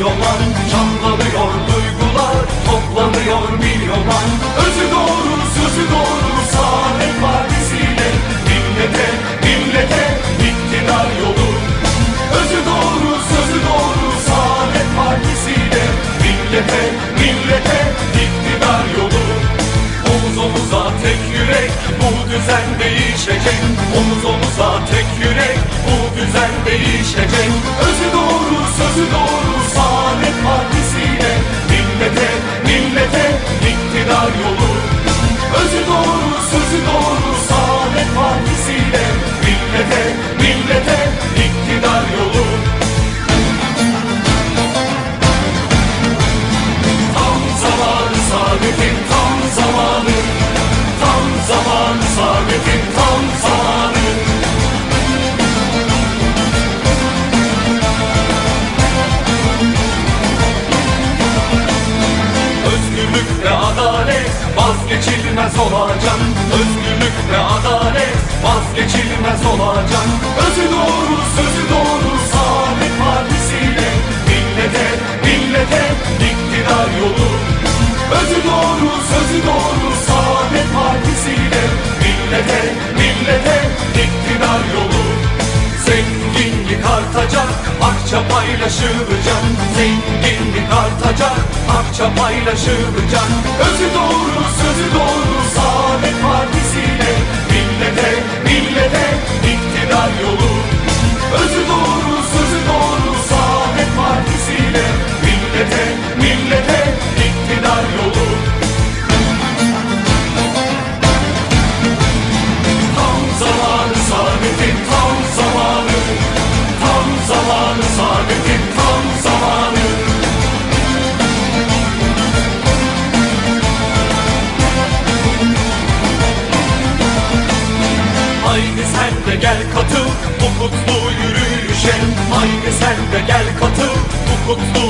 milyonlar Canlanıyor duygular toplanıyor milyonlar Özü doğru sözü doğru Saadet Partisi'yle Millete millete iktidar yolu. Özü doğru sözü doğru Saadet Partisi'yle Millete millete iktidar yolu. Omuz omuza tek yürek bu düzen değişecek. Omuz omuza tek yürek bu Partisi'yle Millete millete iktidar yolu. Tam zamanı saadetin tam zamanı Tam zamanı saadetin tam zamanı. Özgürlük ve adalet vazgeçilmez olacak. Özgürlük ve adalet vazgeçilmez olacak Özü doğru sözü doğru. Saadet Partisi'yle Millete millete iktidar yolu. Özü doğru sözü doğru. Saadet Partisi'yle Millete millete iktidar yolu. Zenginlik artacak, akça paylaşılacak. Zenginlik artacak, akça paylaşılacak. Özü doğru, sözü doğru. Saadet Partisi'yle gel katıl bu kutlu yürüyüşe. Haydi sen de gel katıl bu kutlu